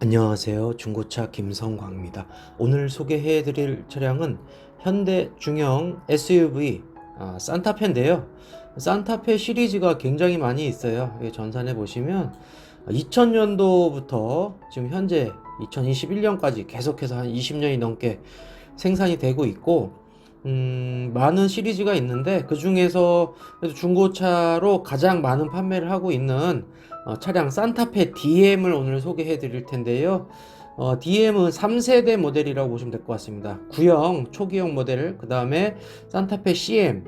안녕하세요. 중고차 김성광입니다. 오늘 소개해 드릴 차량은 현대 중형 SUV 아, 산타페인데요. 산타페 시리즈가 굉장히 많이 있어요. 여기 전산해 보시면 2000년도부터 지금 현재 2021년까지 계속해서 한 20년이 넘게 생산이 되고 있고 음, 많은 시리즈가 있는데 그 중에서 중고차로 가장 많은 판매를 하고 있는 어, 차량 산타페 DM을 오늘 소개해 드릴 텐데요. 어, DM은 3세대 모델이라고 보시면 될 것 같습니다. 구형, 초기형 모델, 그 다음에 산타페 CM,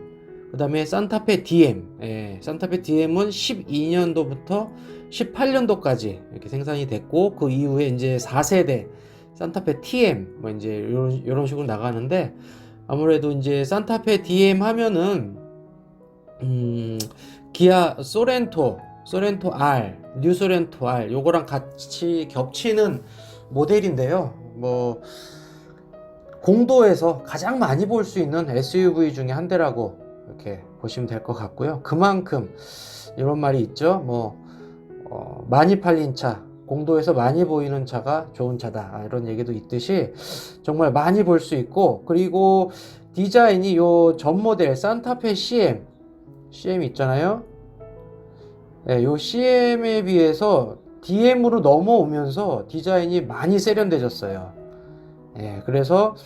그 다음에 산타페 DM. 예, 산타페 DM은 12년도부터 18년도까지 이렇게 생산이 됐고, 그 이후에 이제 4세대 산타페 TM, 뭐 이제 이런, 이런 식으로 나가는데, 아무래도 이제 산타페 DM 하면은, 음, 기아 소렌토, 소렌토 R, 뉴 소렌토 R 요거랑 같이 겹치는 모델인데요. 뭐 공도에서 가장 많이 볼 수 있는 SUV 중에 한 대라고 이렇게 보시면 될 것 같고요. 그만큼 이런 말이 있죠. 뭐 어, 많이 팔린 차, 공도에서 많이 보이는 차가 좋은 차다 아, 이런 얘기도 있듯이 정말 많이 볼 수 있고 그리고 디자인이 요 전 모델 산타페 CM CM 있잖아요. 네, 요 CM에 비해서 DM으로 넘어오면서 디자인이 많이 세련돼졌어요. 예, 그래서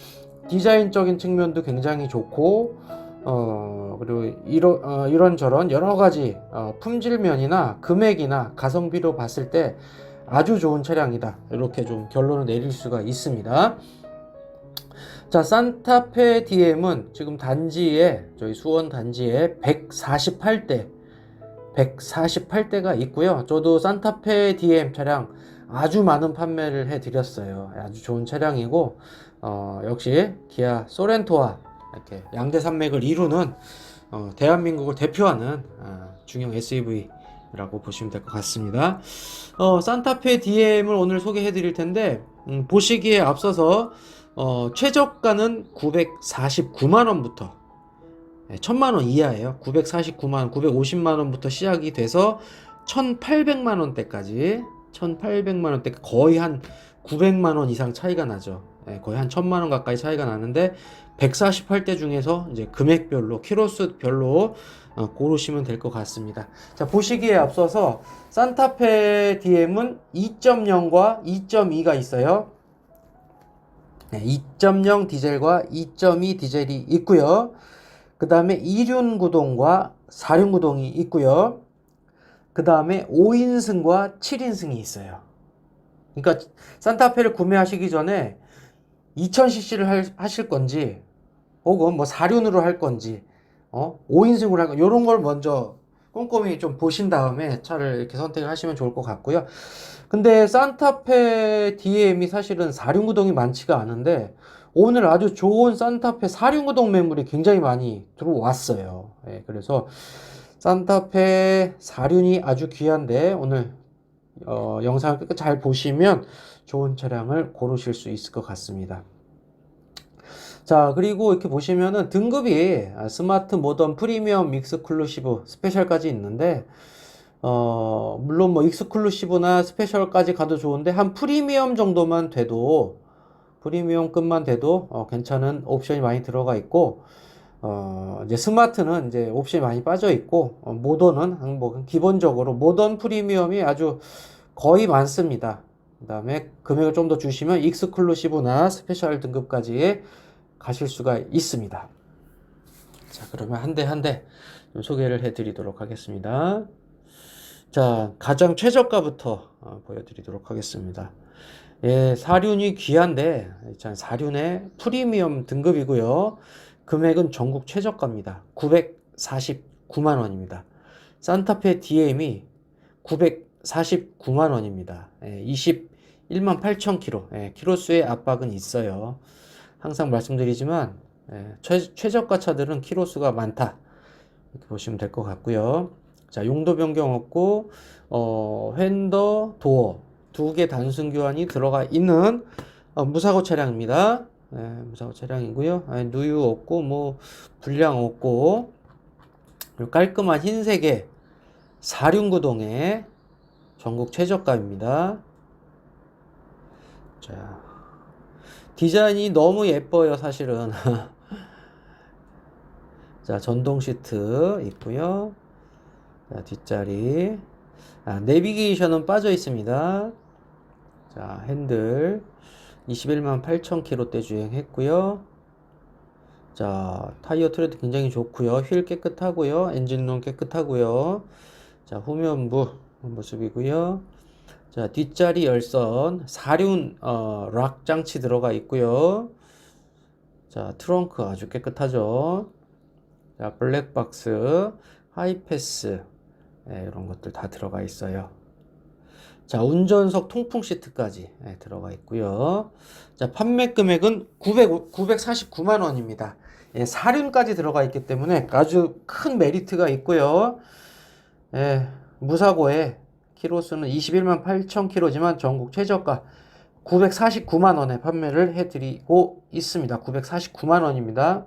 디자인적인 측면도 굉장히 좋고, 어, 그리고 이러, 어, 이런저런 여러 가지 어, 품질면이나 금액이나 가성비로 봤을 때 아주 좋은 차량이다. 이렇게 좀 결론을 내릴 수가 있습니다. 자, 산타페 DM은 지금 단지에, 저희 수원 단지에 148대 148대가 있고요. 저도 산타페 DM 차량 아주 많은 판매를 해드렸어요. 아주 좋은 차량이고, 어, 역시 기아 소렌토와 이렇게 양대 산맥을 이루는 어, 대한민국을 대표하는 어, 중형 SUV라고 보시면 될 것 같습니다. 어, 산타페 DM을 오늘 소개해 드릴 텐데, 음, 보시기에 앞서서 어, 최저가는 949만원부터 네, 천만 원 이하예요. 949만 원, 950만 원부터 시작이 돼서 1,800만 원대까지 1,800만 원대 거의 한 900만 원 이상 차이가 나죠. 네, 거의 한 1,000만 원 가까이 차이가 나는데 148대 중에서 이제 금액별로 키로수별로 어, 고르시면 될 것 같습니다. 자 보시기에 앞서서 산타페 DM은 2.0과 2.2가 있어요. 네, 2.0 디젤과 2.2 디젤이 있고요. 그 다음에 2륜 구동과 4륜 구동이 있고요. 그 다음에 5인승과 7인승이 있어요. 그러니까 산타페를 구매하시기 전에 2000cc를 하실 건지 혹은 뭐 4륜으로 할 건지 어? 5인승으로 할 건지 이런 걸 먼저 꼼꼼히 좀 보신 다음에 차를 이렇게 선택을 하시면 좋을 것 같고요. 근데 산타페 DM이 사실은 4륜 구동이 많지가 않은데 오늘 아주 좋은 산타페 4륜 구동 매물이 굉장히 많이 들어왔어요. 예, 그래서 산타페 4륜이 아주 귀한데 오늘 어, 영상을 끝까지 잘 보시면 좋은 차량을 고르실 수 있을 것 같습니다. 자, 그리고 이렇게 보시면은 등급이 스마트 모던 프리미엄 익스클루시브 스페셜까지 있는데 어, 물론 뭐 익스클루시브나 스페셜까지 가도 좋은데 한 프리미엄 정도만 돼도 프리미엄급만 돼도 어, 괜찮은 옵션이 많이 들어가 있고 어, 이제 스마트는 이제 옵션이 많이 빠져 있고 어, 모던은 뭐 기본적으로 모던 프리미엄이 아주 거의 많습니다. 그 다음에 금액을 좀 더 주시면 익스클루시브나 스페셜 등급까지 가실 수가 있습니다. 자, 그러면 한 대 한 대 소개를 해 드리도록 하겠습니다. 자, 가장 최저가부터 어, 보여드리도록 하겠습니다. 예, 사륜이 귀한데, 참 사륜의 프리미엄 등급이고요. 금액은 전국 최저가입니다. 949만 원입니다. 산타페 DM이 949만 원입니다. 예, 21만 8천 킬로. 예, 키로수의 압박은 있어요. 항상 말씀드리지만 예, 최, 최저가 차들은 키로수가 많다. 이렇게 보시면 될 것 같고요. 자, 용도 변경 없고 어, 핸더, 도어 두 개 단순 교환이 들어가 있는 어, 무사고 차량입니다. 예, 무사고 차량이고요. 아니, 누유 없고 뭐 불량 없고 깔끔한 흰색의 사륜구동의 전국 최저가입니다. 자, 디자인이 너무 예뻐요, 사실은. 자, 전동 시트 있고요. 자, 뒷자리. 아, 내비게이션은 빠져 있습니다. 자, 핸들 21만 8천 킬로대 주행했고요. 자, 타이어 트레드 굉장히 좋고요. 휠 깨끗하고요. 엔진룸 깨끗하고요. 자, 후면부 모습이고요. 자, 뒷자리 열선, 사륜 어, 락 장치 들어가 있고요. 자, 트렁크 아주 깨끗하죠. 자, 블랙박스, 하이패스 예, 이런 것들 다 들어가 있어요. 자, 운전석 통풍 시트까지 예, 들어가 있고요. 자, 판매 금액은 900, 949만 원입니다. 예, 사륜까지 들어가 있기 때문에 아주 큰 메리트가 있고요. 예, 무사고에 키로수는 21만 8천 킬로지만 전국 최저가 949만 원에 판매를 해드리고 있습니다. 949만 원입니다.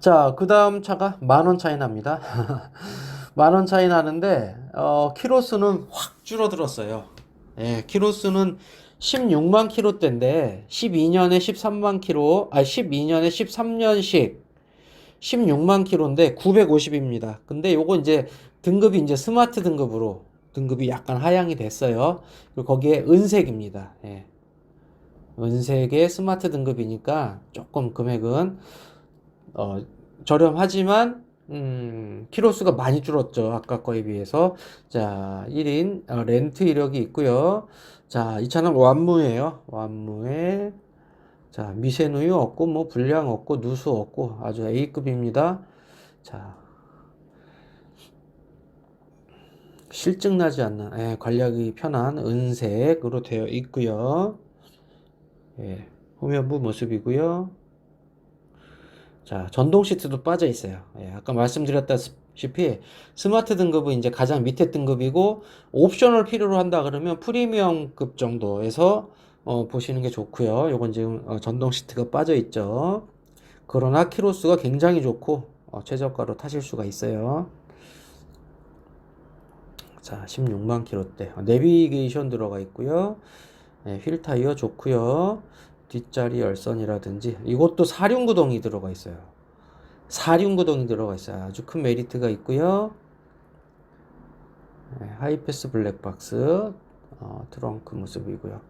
자, 그 다음 차가 만 원 차이 납니다. 만 원 차이 나는데, 어, 키로수는 확 줄어들었어요. 예, 키로수는 16만 킬로대인데, 12년에 13만 킬로, 아, 12년에 13년식 16만 킬로인데 950입니다. 근데 요거 이제 등급이 이제 스마트 등급으로 등급이 약간 하향이 됐어요. 그리고 거기에 은색입니다. 예. 은색의 스마트 등급이니까 조금 금액은 어, 저렴하지만 음, 키로수가 많이 줄었죠. 아까 거에 비해서. 자, 1인 어, 렌트 이력이 있고요. 자, 이 차는 완무예요. 완무에 자, 미세누유 없고 뭐 불량 없고 누수 없고 아주 A급입니다. 자. 실증 나지 않는 예, 관리하기 편한 은색으로 되어 있고요. 예, 후면부 모습이고요. 자, 전동 시트도 빠져 있어요. 예, 아까 말씀드렸다시피 스마트 등급은 이제 가장 밑에 등급이고 옵션을 필요로 한다 그러면 프리미엄급 정도에서 어, 보시는 게 좋고요. 요건 지금 어, 전동 시트가 빠져 있죠. 그러나 키로수가 굉장히 좋고 어, 최저가로 타실 수가 있어요. 자, 16만 킬로대. 내비게이션 들어가 있고요. 네, 휠 타이어 좋고요. 뒷자리 열선이라든지 이것도 사륜구동이 들어가 있어요. 사륜구동이 들어가 있어요. 아주 큰 메리트가 있고요. 네, 하이패스 블랙박스 어, 트렁크 모습이고요.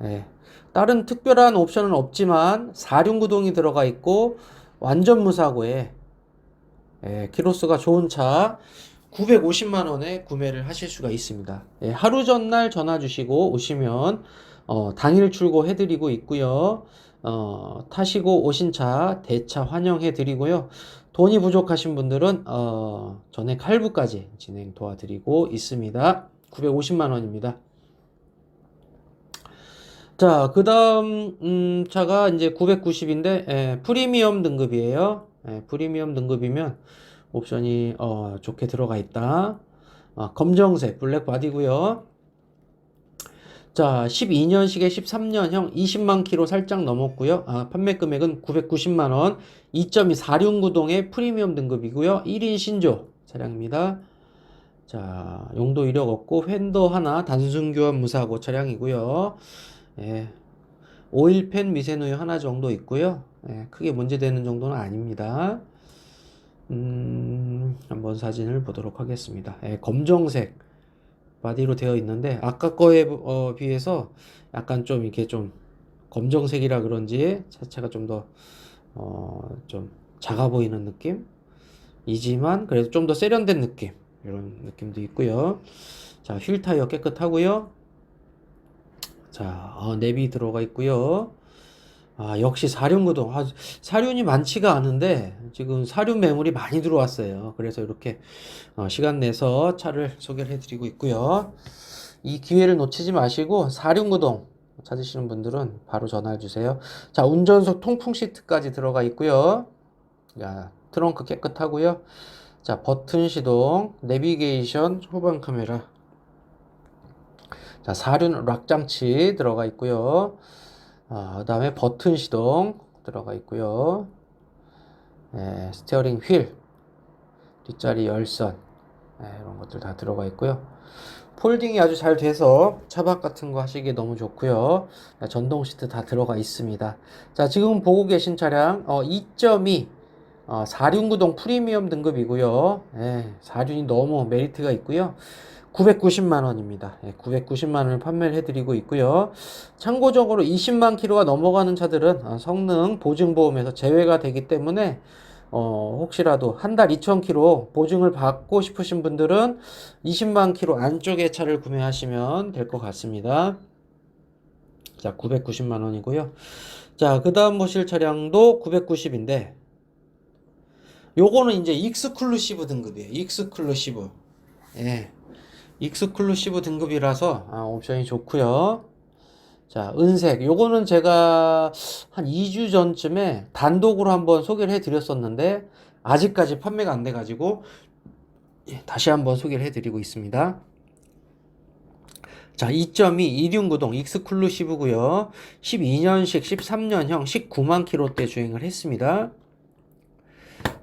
네, 다른 특별한 옵션은 없지만 사륜구동이 들어가 있고 완전 무사고에 예, 키로수가 좋은 차 950만 원에 구매를 하실 수가 있습니다. 예, 하루 전날 전화 주시고 오시면 어, 당일 출고해 드리고 있고요. 어, 타시고 오신 차 대차 환영해 드리고요. 돈이 부족하신 분들은 어, 전액 할부까지 진행 도와드리고 있습니다. 950만 원입니다. 자, 그 다음, 음, 차가 이제 990인데, 예, 프리미엄 등급이에요. 예, 프리미엄 등급이면 옵션이, 어, 좋게 들어가 있다. 어, 검정색, 블랙 바디고요 자, 12년식에 13년형 20만 킬로 살짝 넘었고요. 아, 판매 금액은 990만 원. 2.2 4륜구동의 프리미엄 등급이고요. 1인 신조 차량입니다. 자, 용도 이력 없고 휀더 하나 단순 교환 무사고 차량이고요. 예. 오일팬 미세누유 하나 정도 있고요. 예, 크게 문제되는 정도는 아닙니다. 음, 한번 사진을 보도록 하겠습니다. 예, 검정색 바디로 되어 있는데 아까 거에 어, 비해서 약간 좀 이렇게 좀 검정색이라 그런지 자체가 좀더 어, 좀 작아 보이는 느낌 이지만 그래도 좀 더 세련된 느낌 이런 느낌도 있고요. 자, 휠 타이어 깨끗하고요. 자, 어, 내비 들어가 있고요. 아, 역시 사륜구동. 아, 사륜이 많지가 않은데 지금 사륜 매물이 많이 들어왔어요. 그래서 이렇게 어, 시간 내서 차를 소개를 해드리고 있고요. 이 기회를 놓치지 마시고 사륜구동 찾으시는 분들은 바로 전화해 주세요. 자, 운전석 통풍 시트까지 들어가 있고요. 야, 트렁크 깨끗하고요. 자, 버튼 시동, 내비게이션, 후방 카메라. 자, 사륜 락 장치 들어가 있고요. 아, 그 다음에 버튼 시동 들어가 있고요. 네, 스티어링 휠, 뒷자리 열선, 네, 이런 것들 다 들어가 있고요. 폴딩이 아주 잘 돼서 차박 같은 거 하시기에 너무 좋고요. 자, 전동 시트 다 들어가 있습니다. 자, 지금 보고 계신 차량 어, 2.2 어, 4륜구동 프리미엄 등급이고요. 예, 4륜이 너무 메리트가 있고요. 990만 원입니다. 예, 990만 원을 판매를 해드리고 있고요. 참고적으로 20만 킬로가 넘어가는 차들은 어, 성능 보증보험에서 제외가 되기 때문에 어, 혹시라도 한 달 2,000km 보증을 받고 싶으신 분들은 20만 km 안쪽의 차를 구매하시면 될 것 같습니다. 자, 990만 원이고요. 자, 그 다음 보실 차량도 990인데, 요거는 이제 익스클루시브 등급이에요. 익스클루시브. 예. 익스클루시브 등급이라서 아, 옵션이 좋고요. 자, 은색. 요거는 제가 한 2주 전쯤에 단독으로 한번 소개를 해 드렸었는데 아직까지 판매가 안 돼 가지고 예, 다시 한번 소개를 해 드리고 있습니다. 자, 2.2 이륜구동 익스클루시브고요. 12년식 13년형 19만 킬로대 주행을 했습니다.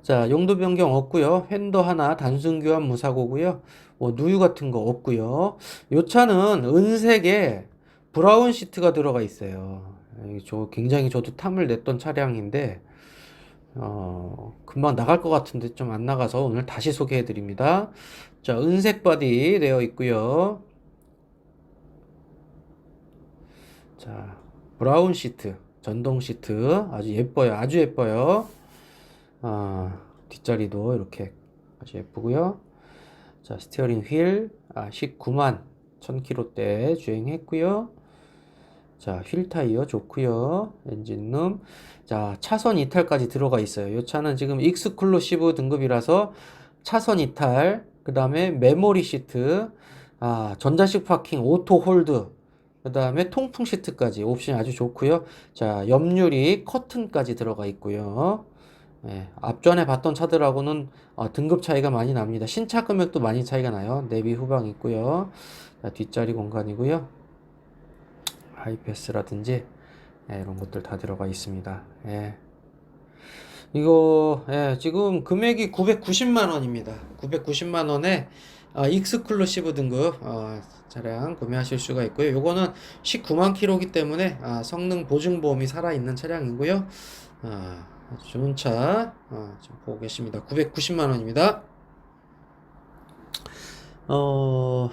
자, 용도 변경 없고요. 휀더 하나 단순 교환 무사고고요. 뭐 누유 같은 거 없고요. 요 차는 은색에 브라운 시트가 들어가 있어요. 이저 굉장히 저도 탐을 냈던 차량인데 어, 금방 나갈 것 같은데 좀 안 나가서 오늘 다시 소개해 드립니다. 자, 은색 바디 되어 있고요. 자, 브라운 시트, 전동 시트 아주 예뻐요. 아주 예뻐요. 아, 뒷자리도 이렇게 아주 예쁘고요. 자, 스티어링 휠 아, 19만 1000km대 주행했고요. 자, 휠 타이어 좋고요. 엔진룸. 자, 차선 이탈까지 들어가 있어요. 이 차는 지금 익스클루시브 등급이라서 차선 이탈, 그 다음에 메모리 시트, 아, 전자식 파킹, 오토 홀드, 그 다음에 통풍 시트까지 옵션이 아주 좋고요. 자, 옆유리 커튼까지 들어가 있고요. 예, 앞전에 봤던 차들하고는 어, 등급 차이가 많이 납니다. 신차 금액도 많이 차이가 나요. 내비 후방 있고요. 자, 뒷자리 공간이고요. 하이패스라든지 예, 이런 것들 다 들어가 있습니다. 예. 이거 예, 지금 금액이 990만 원입니다. 990만 원에 어, 익스클루시브 등급 어, 차량 구매하실 수가 있고요. 요거는 19만 킬로기 때문에 아, 성능 보증 보험이 살아 있는 차량이고요. 아, 아주 좋은 차 어, 지금 보고 계십니다. 990만 원입니다. 어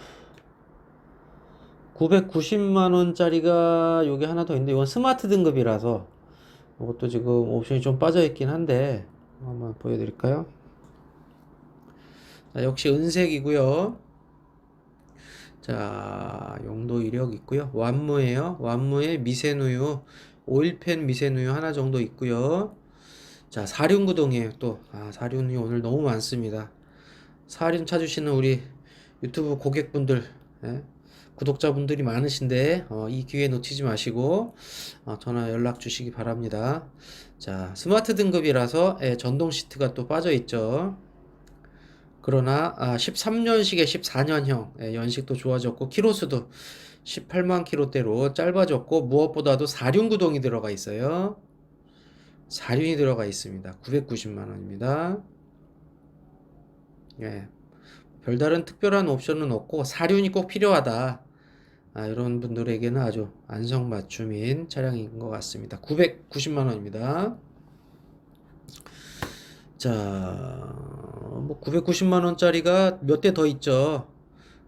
990만 원짜리가 여기 하나 더 있는데 이건 스마트 등급이라서 이것도 지금 옵션이 좀 빠져 있긴 한데 한번 보여드릴까요? 자, 역시 은색이고요. 자, 용도 이력 있고요. 완무예요. 완무에 미세누유, 오일팬 미세누유 하나 정도 있고요. 자, 사륜구동이에요. 또, 아, 사륜이 오늘 너무 많습니다. 사륜 찾으시는 우리 유튜브 고객분들, 예? 구독자분들이 많으신데, 어, 이 기회 놓치지 마시고, 어, 전화 연락 주시기 바랍니다. 자, 스마트 등급이라서, 예, 전동 시트가 또 빠져 있죠. 그러나, 아, 13년식에 14년형, 예, 연식도 좋아졌고, 키로수도 18만 킬로대로 짧아졌고, 무엇보다도 사륜구동이 들어가 있어요. 사륜이 들어가 있습니다. 990만 원입니다. 예. 별다른 특별한 옵션은 없고 사륜이 꼭 필요하다. 아, 이런 분들에게는 아주 안성맞춤인 차량인 것 같습니다. 990만 원입니다. 자, 뭐 990만 원짜리가 몇 대 더 있죠.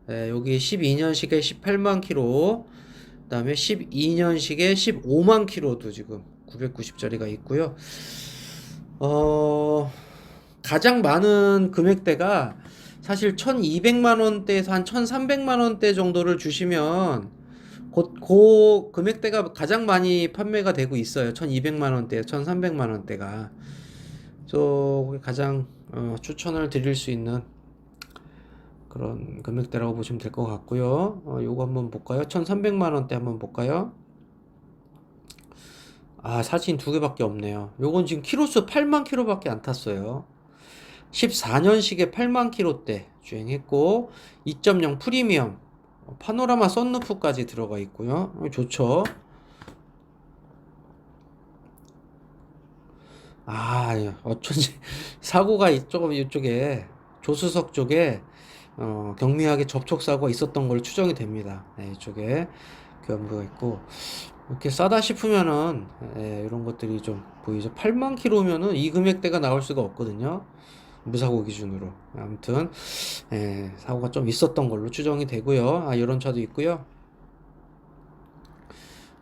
예, 여기 12년식에 18만 킬로, 그다음에 12년식에 15만 킬로도 지금 990짜리가 있고요. 어, 가장 많은 금액대가 사실 1200만 원대에서 한 1300만 원대 정도를 주시면 곧, 그 금액대가 가장 많이 판매가 되고 있어요. 1200만 원대, 1300만 원대가. 저 가장 어, 추천을 드릴 수 있는 그런 금액대라고 보시면 될 것 같고요. 어, 요거 한번 볼까요? 1300만 원대 한번 볼까요? 아, 사진 두 개밖에 없네요. 요건 지금 키로수 8만 킬로밖에 안 탔어요. 14년식에 8만 킬로대 주행했고 2.0 프리미엄 어, 파노라마 썬루프까지 들어가 있고요. 어, 좋죠. 아, 어쩐지 사고가 이- 조금 이쪽에 조수석 쪽에 어, 경미하게 접촉 사고가 있었던 걸로 추정이 됩니다. 네, 이쪽에 교환부가 있고 이렇게 싸다 싶으면은 예, 이런 것들이 좀 보이죠. 8만 킬로면은 이 금액대가 나올 수가 없거든요. 무사고 기준으로. 아무튼 예, 사고가 좀 있었던 걸로 추정이 되고요. 아, 이런 차도 있고요.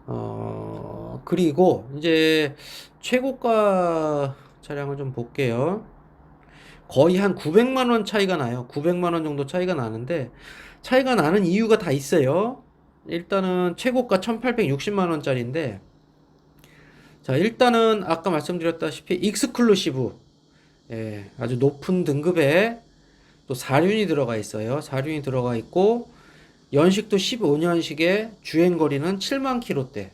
어, 그리고 이제 최고가 차량을 좀 볼게요. 거의 한 900만 원 차이가 나요. 900만 원 정도 차이가 나는데 차이가 나는 이유가 다 있어요. 일단은 최고가 1860만 원짜리인데 자, 일단은 아까 말씀드렸다시피 익스클루시브 예, 아주 높은 등급의 또 사륜이 들어가 있어요. 사륜이 들어가 있고 연식도 15년식에 주행 거리는 7만 킬로대.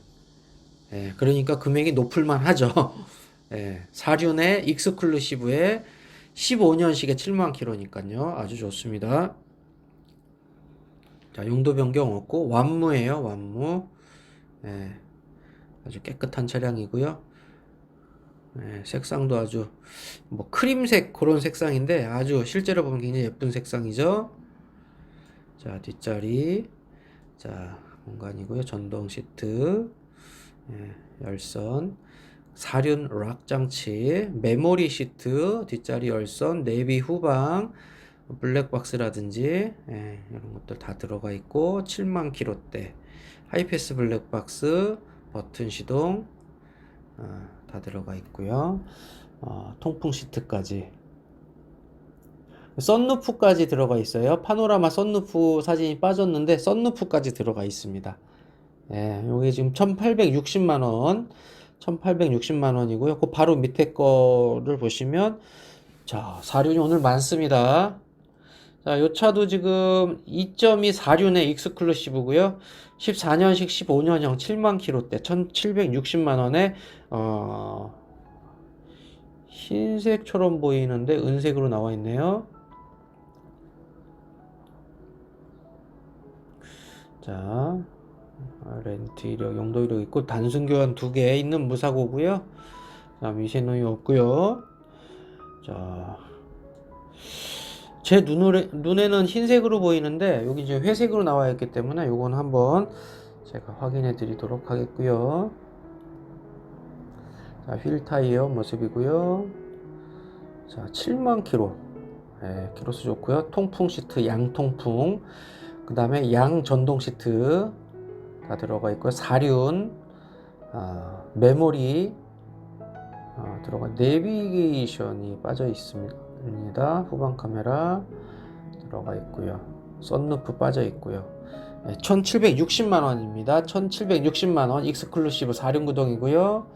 예, 그러니까 금액이 높을만 하죠. 예, 사륜의 익스클루시브에 15년식에 7만 킬로니까요. 아주 좋습니다. 자, 용도 변경 없고 완무예요. 완무. 예, 아주 깨끗한 차량이고요. 예, 색상도 아주 뭐 크림색 그런 색상인데 아주 실제로 보면 굉장히 예쁜 색상이죠. 자, 뒷자리. 자, 공간이고요. 전동 시트. 예, 열선. 사륜 락 장치. 메모리 시트. 뒷자리 열선. 내비 후방. 블랙박스라든지 예, 이런 것들 다 들어가 있고 7만 킬로대 하이패스 블랙박스 버튼 시동 어, 다 들어가 있고요. 어, 통풍 시트까지. 썬루프까지 들어가 있어요. 파노라마 썬루프 사진이 빠졌는데 썬루프까지 들어가 있습니다. 예, 요게 지금 1860만원 1860만원이고요. 그 바로 밑에 거를 보시면 자 사륜이 오늘 많습니다 자, 요 차도 지금 2.2 4륜의 익스클루시브고요. 14년식 15년형 7만 킬로대 1,760만 원에 어 흰색처럼 보이는데 은색으로 나와 있네요. 자, 렌트 이력, 용도 이력 있고 단순 교환 두 개 있는 무사고고요. 자, 미세노이 없고요. 자, 제 눈을, 눈에는 흰색으로 보이는데 여기 이제 회색으로 나와 있기 때문에 요건 한번 제가 확인해 드리도록 하겠고요. 자, 휠 타이어 모습이고요. 자, 7만 킬로. 네, 키로수 좋고요. 통풍 시트 양통풍. 그 다음에 양 전동 시트 다 들어가 있고요. 사륜 아, 메모리 아, 들어가 내비게이션이 빠져 있습니다. 후방 카메라 들어가 있고요. 썬루프 빠져 있고요. 1,760만 원입니다. 1,760만 원 익스클루시브 4륜구동이고요.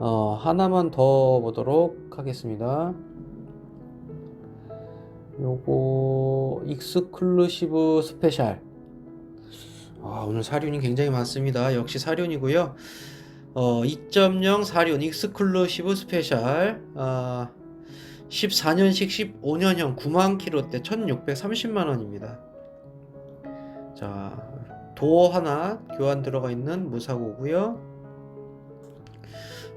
어, 하나만 더 보도록 하겠습니다. 요거 익스클루시브 스페셜. 아, 오늘 사륜이 굉장히 많습니다. 역시 사륜이고요. 어, 2.0 4륜 익스클루시브 스페셜 어, 14년식 15년형 9만 킬로대 1630만 원입니다. 자, 도어 하나 교환 들어가 있는 무사고고요.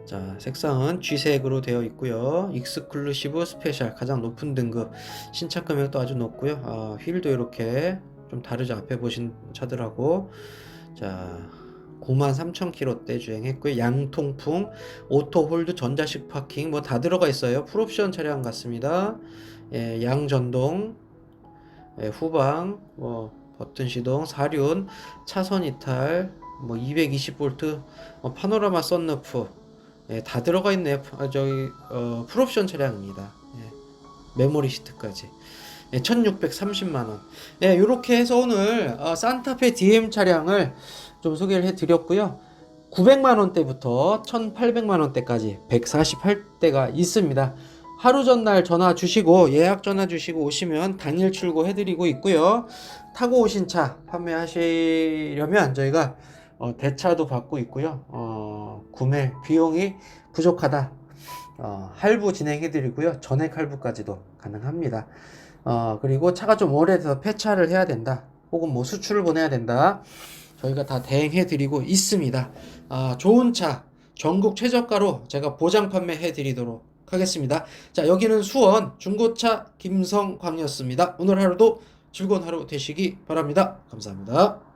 자, 색상은 G색으로 되어 있고요. 익스클루시브 스페셜 가장 높은 등급 신차 금액도 아주 높고요. 아, 휠도 이렇게 좀 다르죠. 앞에 보신 차들하고 자, 93,000km대 주행했고요. 양통풍, 오토홀드, 전자식 파킹 뭐 다 들어가 있어요. 풀옵션 차량 같습니다. 예, 양전동, 예, 후방, 뭐 버튼 시동, 사륜, 차선 이탈, 뭐 220V, 뭐 파노라마 썬루프 예, 다 들어가 있네요. 아, 저기 어, 풀옵션 차량입니다. 예, 메모리 시트까지. 예, 1630만 원. 예, 이렇게 해서 오늘 어, 산타페 DM 차량을 좀 소개를 해드렸고요. 900만 원대부터 1,800만 원대까지 148대가 있습니다. 하루 전날 전화 주시고 예약 전화 주시고 오시면 당일 출고 해드리고 있고요. 타고 오신 차 판매하시려면 저희가 어, 대차도 받고 있고요. 어, 구매 비용이 부족하다. 어, 할부 진행해드리고요. 전액 할부까지도 가능합니다. 어, 그리고 차가 좀 오래돼서 폐차를 해야 된다. 혹은 뭐 수출을 보내야 된다. 저희가 다 대행해 드리고 있습니다. 아, 좋은 차 전국 최저가로 제가 보장 판매해 드리도록 하겠습니다. 자, 여기는 수원 중고차 김성광이었습니다. 오늘 하루도 즐거운 하루 되시기 바랍니다. 감사합니다.